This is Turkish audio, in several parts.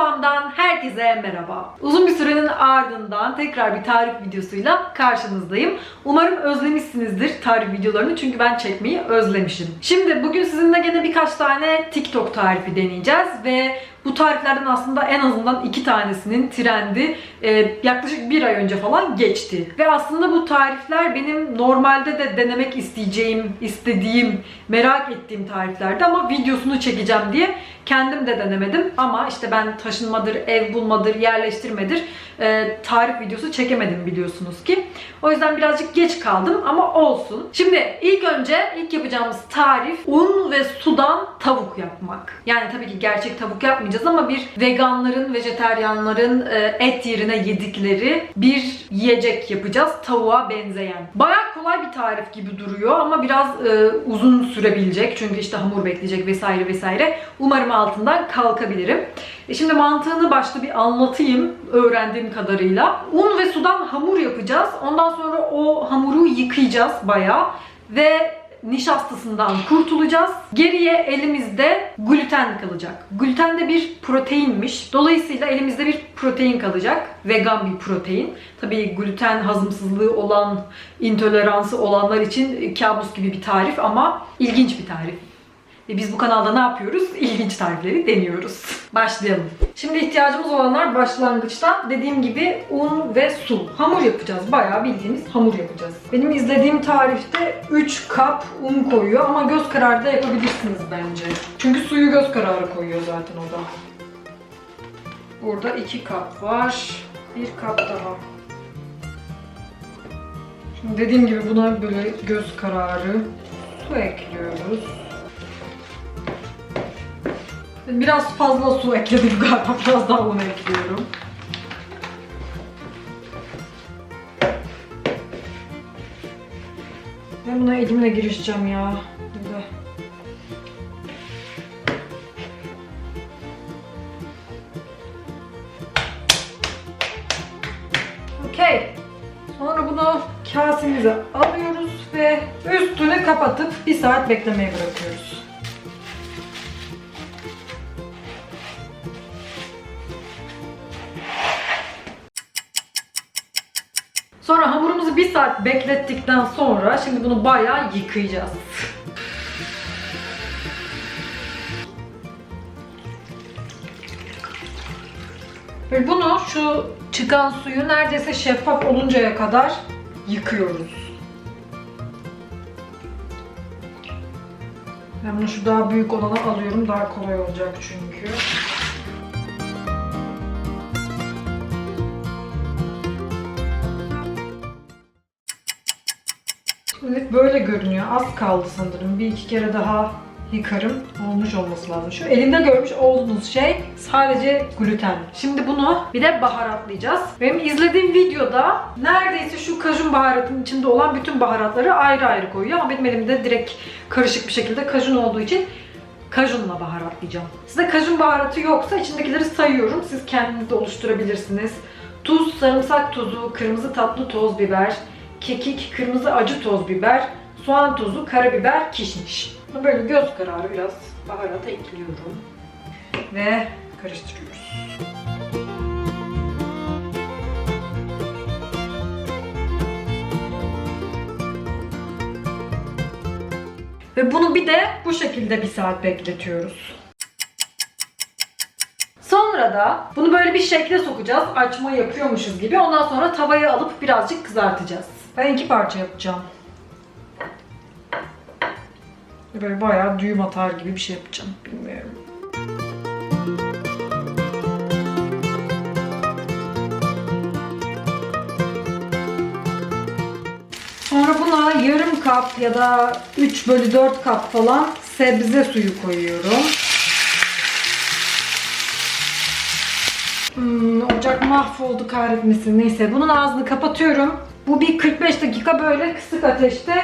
Mutfağımdan herkese merhaba. Uzun bir sürenin ardından tekrar bir tarif videosuyla karşınızdayım. Umarım özlemişsinizdir tarif videolarını çünkü ben çekmeyi özlemişim. Şimdi bugün sizinle gene birkaç tane TikTok tarifi deneyeceğiz ve bu tariflerden aslında en azından iki tanesinin trendi e, yaklaşık bir ay önce falan geçti. Ve aslında bu tarifler benim normalde de denemek isteyeceğim, istediğim, merak ettiğim tariflerdi ama videosunu çekeceğim diye kendim de denemedim. Ama işte ben taşınmadır, ev bulmadır, yerleştirmedir e, tarif videosu çekemedim biliyorsunuz ki. O yüzden birazcık geç kaldım ama olsun. Şimdi ilk önce ilk yapacağımız tarif un ve sudan tavuk yapmak. Yani tabii ki gerçek tavuk yapmayacağız ama bir veganların, vejeteryanların e, et yerine yedikleri bir yiyecek yapacağız. Tavuğa benzeyen. Baya kolay bir tarif gibi duruyor ama biraz e, uzun sürebilecek. Çünkü işte hamur bekleyecek vesaire vesaire. Umarım altından kalkabilirim. E şimdi mantığını başta bir anlatayım öğrendiğim kadarıyla. Un ve sudan hamur yapacağız. Ondan sonra o hamuru yıkayacağız bayağı ve nişastasından kurtulacağız. Geriye elimizde gluten kalacak. Gluten de bir proteinmiş. Dolayısıyla elimizde bir protein kalacak. Vegan bir protein. Tabii gluten hazımsızlığı olan, intoleransı olanlar için kabus gibi bir tarif ama ilginç bir tarif. Ve biz bu kanalda ne yapıyoruz? İlginç tarifleri deniyoruz. Başlayalım. Şimdi ihtiyacımız olanlar başlangıçta dediğim gibi un ve su. Hamur yapacağız. Bayağı bildiğimiz hamur yapacağız. Benim izlediğim tarifte 3 kap un koyuyor ama göz kararı da yapabilirsiniz bence. Çünkü suyu göz kararı koyuyor zaten o da. Burada 2 kap var. 1 kap daha. Şimdi dediğim gibi buna böyle göz kararı su ekliyoruz. Biraz fazla su ekledim galiba. Biraz daha un ekliyorum. Ben buna elimle girişeceğim ya. Burada. Okey. Sonra bunu kasemize alıyoruz ve üstünü kapatıp bir saat beklemeye bırakıyoruz. Bir saat beklettikten sonra şimdi bunu bayağı yıkayacağız. Ve bunu şu çıkan suyu neredeyse şeffaf oluncaya kadar yıkıyoruz. Ben bunu şu daha büyük olanı alıyorum. Daha kolay olacak çünkü. Şimdi böyle görünüyor. Az kaldı sanırım. Bir iki kere daha yıkarım. Olmuş olması lazım. Şu elimde görmüş olduğunuz şey sadece gluten. Şimdi bunu bir de baharatlayacağız. Benim izlediğim videoda neredeyse şu kajun baharatının içinde olan bütün baharatları ayrı ayrı koyuyor. Ama benim elimde direkt karışık bir şekilde kajun olduğu için kajunla baharatlayacağım. Size kajun baharatı yoksa içindekileri sayıyorum. Siz kendiniz de oluşturabilirsiniz. Tuz, sarımsak tozu, kırmızı tatlı toz biber, kekik, kırmızı acı toz biber, soğan tozu, karabiber, kişniş. Böyle göz kararı biraz baharat ekliyorum. Ve karıştırıyoruz. Ve bunu bir de bu şekilde bir saat bekletiyoruz. Sonra da bunu böyle bir şekle sokacağız. Açma yapıyormuşuz gibi. Ondan sonra tavaya alıp birazcık kızartacağız. Ben iki parça yapacağım. Böyle bayağı düğüm atar gibi bir şey yapacağım. Bilmiyorum. Sonra buna yarım kap ya da 3 bölü 4 kap falan sebze suyu koyuyorum. Hmm, ocak mahvoldu kahretmesin. Neyse bunun ağzını kapatıyorum. Bu bir 45 dakika böyle kısık ateşte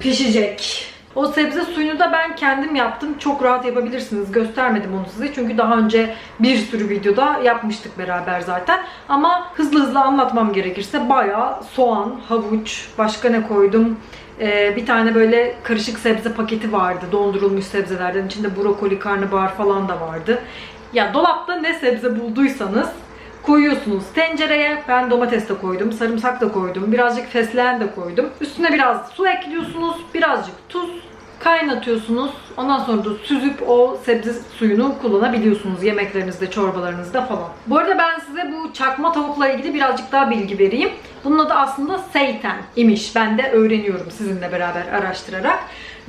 pişecek. O sebze suyunu da ben kendim yaptım. Çok rahat yapabilirsiniz. Göstermedim onu size. Çünkü daha önce bir sürü videoda yapmıştık beraber zaten. Ama hızlı hızlı anlatmam gerekirse bayağı soğan, havuç, başka ne koydum? Ee, bir tane böyle karışık sebze paketi vardı. Dondurulmuş sebzelerden. İçinde brokoli, karnabahar falan da vardı. Ya dolapta ne sebze bulduysanız koyuyorsunuz tencereye. Ben domates de koydum, sarımsak da koydum, birazcık fesleğen de koydum. Üstüne biraz su ekliyorsunuz, birazcık tuz, kaynatıyorsunuz. Ondan sonra da süzüp o sebze suyunu kullanabiliyorsunuz yemeklerinizde, çorbalarınızda falan. Bu arada ben size bu çakma tavukla ilgili birazcık daha bilgi vereyim. Bunun adı aslında seitan imiş. Ben de öğreniyorum sizinle beraber araştırarak.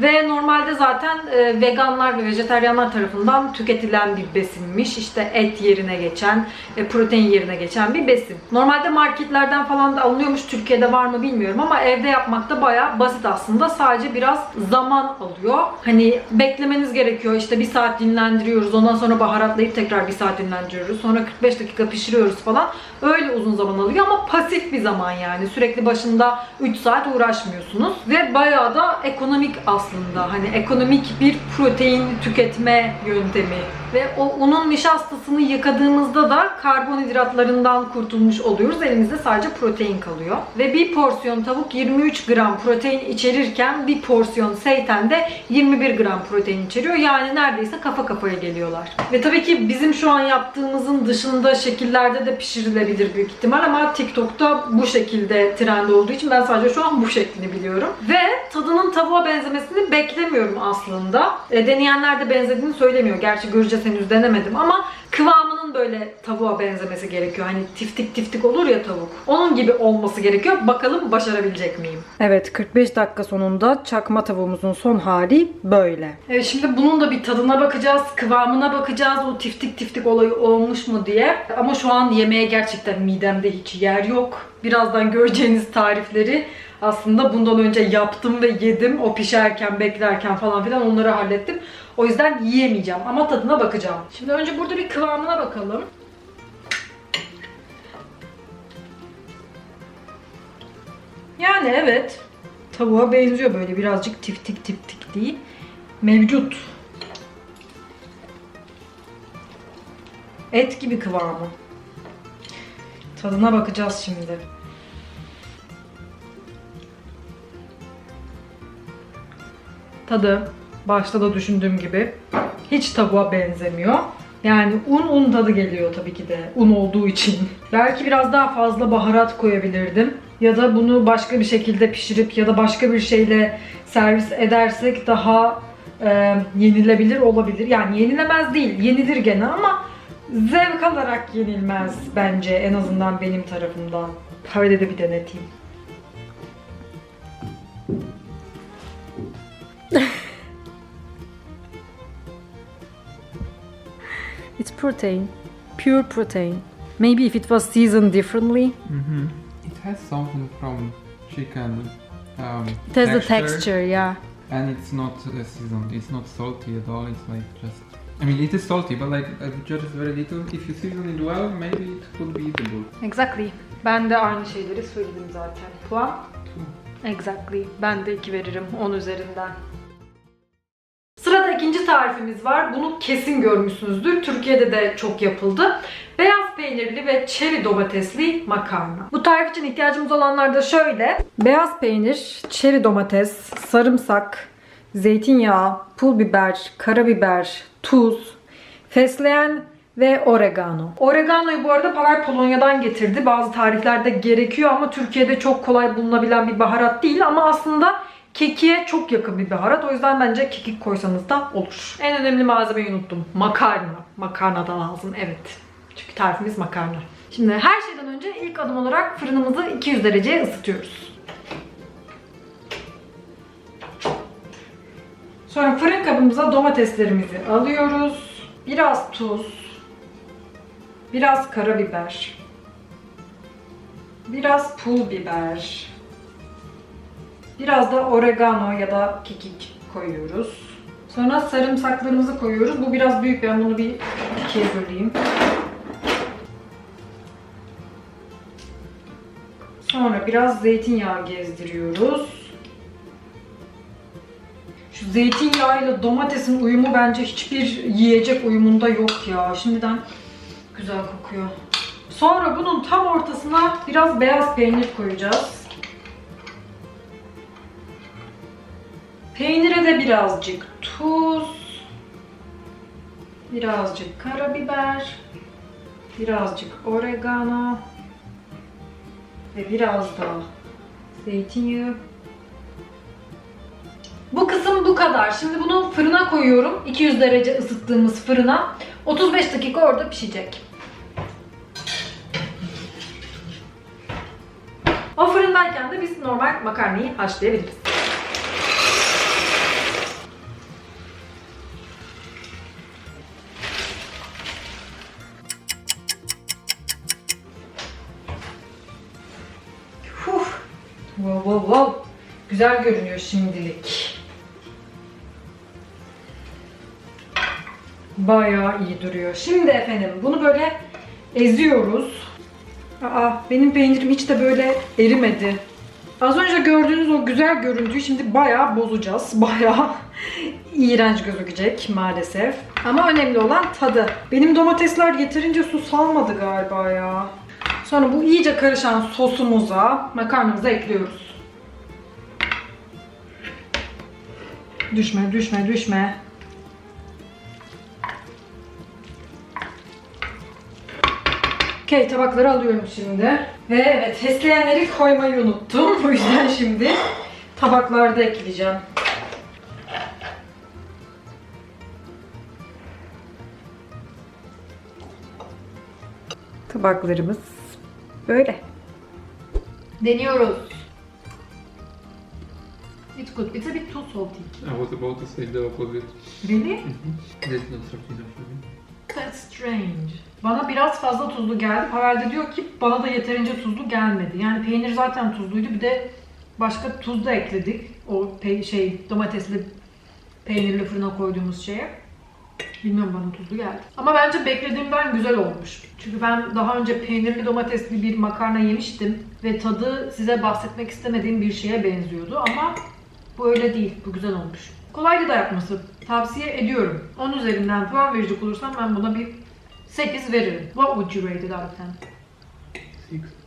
Ve normalde zaten e, veganlar ve vejeteryanlar tarafından tüketilen bir besinmiş. İşte et yerine geçen, e, protein yerine geçen bir besin. Normalde marketlerden falan da alınıyormuş. Türkiye'de var mı bilmiyorum ama evde yapmak da bayağı basit aslında. Sadece biraz zaman alıyor. Hani beklemeniz gerekiyor. İşte bir saat dinlendiriyoruz. Ondan sonra baharatlayıp tekrar bir saat dinlendiriyoruz. Sonra 45 dakika pişiriyoruz falan. Öyle uzun zaman alıyor ama pasif bir zaman yani. Sürekli başında 3 saat uğraşmıyorsunuz. Ve bayağı da ekonomik aslında. Hani ekonomik bir protein tüketme yöntemi. Ve o unun nişastasını yıkadığımızda da karbonhidratlarından kurtulmuş oluyoruz. Elimizde sadece protein kalıyor. Ve bir porsiyon tavuk 23 gram protein içerirken bir porsiyon seitan de 21 gram protein içeriyor. Yani neredeyse kafa kafaya geliyorlar. Ve tabii ki bizim şu an yaptığımızın dışında şekillerde de pişirilebilir büyük ihtimal ama TikTok'ta bu şekilde trend olduğu için ben sadece şu an bu şeklini biliyorum. Ve tadının tavuğa benzemesini beklemiyorum aslında. E, deneyenler de benzediğini söylemiyor. Gerçi göreceğiz henüz denemedim ama kıvamının böyle tavuğa benzemesi gerekiyor. Hani tiftik tiftik olur ya tavuk. Onun gibi olması gerekiyor. Bakalım başarabilecek miyim? Evet 45 dakika sonunda çakma tavuğumuzun son hali böyle. Evet şimdi bunun da bir tadına bakacağız. Kıvamına bakacağız. O tiftik tiftik olayı olmuş mu diye. Ama şu an yemeğe gerçekten midemde hiç yer yok. Birazdan göreceğiniz tarifleri aslında bundan önce yaptım ve yedim. O pişerken, beklerken falan filan onları hallettim. O yüzden yiyemeyeceğim ama tadına bakacağım. Şimdi önce burada bir kıvamına bakalım. Yani evet. Tavuğa benziyor böyle birazcık tiftik tiftik değil. Mevcut. Et gibi kıvamı. Tadına bakacağız şimdi. Tadı başta da düşündüğüm gibi hiç tavuğa benzemiyor. Yani un un tadı geliyor tabii ki de un olduğu için. Belki biraz daha fazla baharat koyabilirdim. Ya da bunu başka bir şekilde pişirip ya da başka bir şeyle servis edersek daha e, yenilebilir olabilir. Yani yenilemez değil, yenilir gene ama zevk alarak yenilmez bence en azından benim tarafımdan. Böyle de bir deneteyim. It's protein. Pure protein. Maybe if it was seasoned differently, hmm It has something from chicken. Um, it has the texture, yeah. and it's not uh, seasoned. It's not salty at all. It's like just. I mean, it is salty, but like uh, just very little. If you season it well, maybe it could be eatable. Exactly. Ben de aynı şeyleri söyledim zaten. Puan? Exactly. Ben de 2 veririm 10 üzerinden. İkinci tarifimiz var. Bunu kesin görmüşsünüzdür. Türkiye'de de çok yapıldı. Beyaz peynirli ve çeri domatesli makarna. Bu tarif için ihtiyacımız olanlar da şöyle. Beyaz peynir, çeri domates, sarımsak, zeytinyağı, pul biber, karabiber, tuz, fesleğen ve oregano. Oreganoyu bu arada Pavel Polonya'dan getirdi. Bazı tariflerde gerekiyor ama Türkiye'de çok kolay bulunabilen bir baharat değil ama aslında kekiğe çok yakın bir baharat. O yüzden bence kekik koysanız da olur. En önemli malzemeyi unuttum. Makarna. Makarna da lazım evet. Çünkü tarifimiz makarna. Şimdi her şeyden önce ilk adım olarak fırınımızı 200 dereceye ısıtıyoruz. Sonra fırın kabımıza domateslerimizi alıyoruz. Biraz tuz, biraz karabiber, biraz pul biber, biraz da oregano ya da kekik koyuyoruz. Sonra sarımsaklarımızı koyuyoruz. Bu biraz büyük. Ben bunu bir ikiye böleyim. Sonra biraz zeytinyağı gezdiriyoruz. Şu zeytinyağıyla domatesin uyumu bence hiçbir yiyecek uyumunda yok ya. Şimdiden güzel kokuyor. Sonra bunun tam ortasına biraz beyaz peynir koyacağız. Peynire de birazcık tuz. birazcık karabiber, birazcık oregano ve biraz da zeytinyağı. Bu kısım bu kadar. Şimdi bunu fırına koyuyorum. 200 derece ısıttığımız fırına. 35 dakika orada pişecek. O fırındayken de biz normal makarnayı haşlayabiliriz. Güzel görünüyor şimdilik. Bayağı iyi duruyor. Şimdi efendim bunu böyle eziyoruz. Aa benim peynirim hiç de böyle erimedi. Az önce gördüğünüz o güzel görüntüyü şimdi bayağı bozacağız. Bayağı iğrenç gözükecek maalesef. Ama önemli olan tadı. Benim domatesler yeterince su salmadı galiba ya. Sonra bu iyice karışan sosumuza makarnamızı ekliyoruz. Düşme, düşme, düşme. Okey, tabakları alıyorum şimdi. Ve evet, fesleğenleri koymayı unuttum. O yüzden şimdi tabaklarda ekleyeceğim. Tabaklarımız böyle. Deniyoruz. It's good. It's a bit too salty. I was about to say the opposite. Really? That's not salty enough for me. That's strange. Bana biraz fazla tuzlu geldi. Pavel de diyor ki bana da yeterince tuzlu gelmedi. Yani peynir zaten tuzluydu. Bir de başka tuz da ekledik. O pe- şey domatesli peynirli fırına koyduğumuz şeye. Bilmiyorum bana tuzlu geldi. Ama bence beklediğimden güzel olmuş. Çünkü ben daha önce peynirli domatesli bir makarna yemiştim. Ve tadı size bahsetmek istemediğim bir şeye benziyordu. Ama bu öyle değil. Bu güzel olmuş. Kolaydı da yapması. Tavsiye ediyorum. 10 üzerinden puan verecek olursam ben buna bir 8 veririm. What would you rate it out of 10? Six.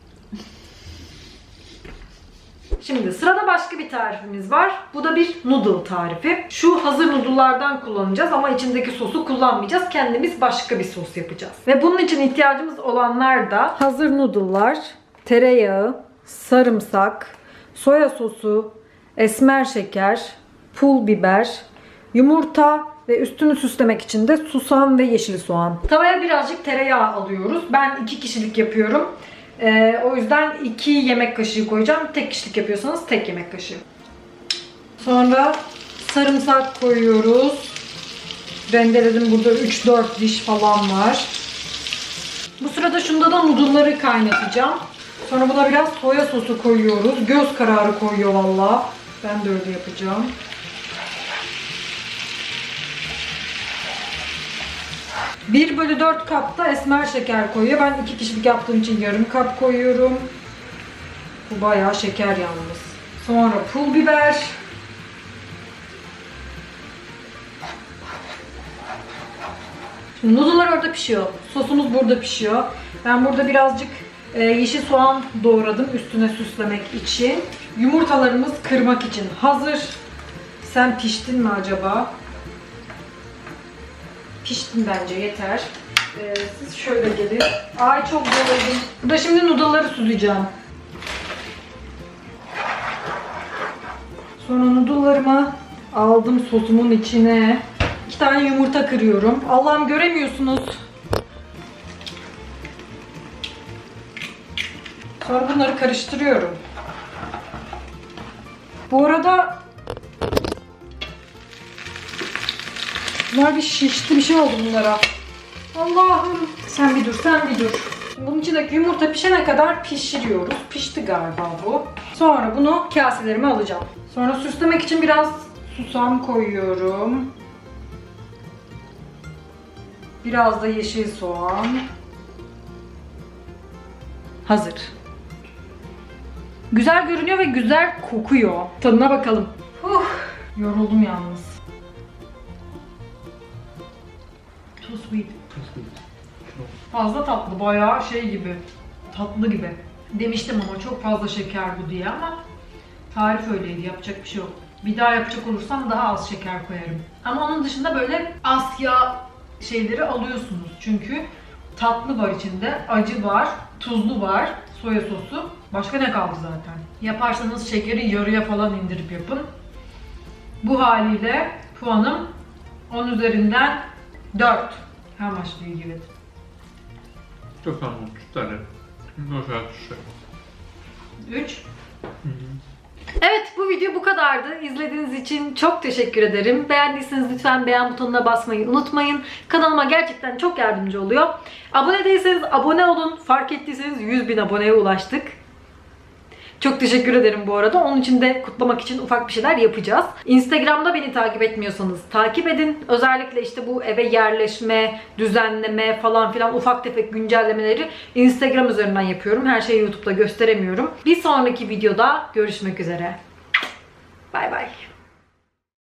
Şimdi sırada başka bir tarifimiz var. Bu da bir noodle tarifi. Şu hazır noodle'lardan kullanacağız ama içindeki sosu kullanmayacağız. Kendimiz başka bir sos yapacağız. Ve bunun için ihtiyacımız olanlar da hazır noodle'lar, tereyağı, sarımsak, soya sosu, esmer şeker, pul biber, yumurta ve üstünü süslemek için de susam ve yeşil soğan. Tavaya birazcık tereyağı alıyoruz. Ben iki kişilik yapıyorum. Ee, o yüzden 2 yemek kaşığı koyacağım. Tek kişilik yapıyorsanız tek yemek kaşığı. Sonra sarımsak koyuyoruz. Rendeledim burada 3-4 diş falan var. Bu sırada şunda da noodle'ları kaynatacağım. Sonra buna biraz soya sosu koyuyoruz. Göz kararı koyuyor valla. Ben de öyle yapacağım. Bir bölü 4 kap da esmer şeker koyuyor. Ben iki kişilik yaptığım için yarım kap koyuyorum. Bu bayağı şeker yalnız. Sonra pul biber. Şimdi noodle'lar orada pişiyor. Sosumuz burada pişiyor. Ben burada birazcık e, yeşil soğan doğradım üstüne süslemek için. Yumurtalarımız kırmak için hazır. Sen piştin mi acaba? Piştin bence yeter. Ee, siz şöyle gelin. Ay çok yoruldum. Burada şimdi noodle'ları süzeceğim. Sonra noodle'larımı aldım sosumun içine. İki tane yumurta kırıyorum. Allah'ım göremiyorsunuz. Sonra bunları karıştırıyorum. Bu arada Bunlar bir şişti bir şey oldu bunlara. Allah'ım. Sen bir dur, sen bir dur. Bunun içindeki yumurta pişene kadar pişiriyoruz. Pişti galiba bu. Sonra bunu kaselerime alacağım. Sonra süslemek için biraz susam koyuyorum. Biraz da yeşil soğan. Hazır. Güzel görünüyor ve güzel kokuyor. Tadına bakalım. Huh, yoruldum yalnız. Too sweet. Too sweet. Fazla tatlı, bayağı şey gibi. Tatlı gibi. Demiştim ama çok fazla şeker bu diye ama tarif öyleydi, yapacak bir şey yok. Bir daha yapacak olursam daha az şeker koyarım. Ama onun dışında böyle Asya şeyleri alıyorsunuz. Çünkü tatlı var içinde, acı var, tuzlu var, soya sosu. Başka ne kaldı zaten? Yaparsanız şekeri yarıya falan indirip yapın. Bu haliyle puanım 10 üzerinden 4. How much do you give it? To samo, cztery. Może trzy. 3. Evet bu video bu kadardı. İzlediğiniz için çok teşekkür ederim. Beğendiyseniz lütfen beğen butonuna basmayı unutmayın. Kanalıma gerçekten çok yardımcı oluyor. Abone değilseniz abone olun. Fark ettiyseniz 100 bin aboneye ulaştık. Çok teşekkür ederim bu arada. Onun için de kutlamak için ufak bir şeyler yapacağız. Instagram'da beni takip etmiyorsanız takip edin. Özellikle işte bu eve yerleşme, düzenleme falan filan ufak tefek güncellemeleri Instagram üzerinden yapıyorum. Her şeyi YouTube'da gösteremiyorum. Bir sonraki videoda görüşmek üzere. Bay bay.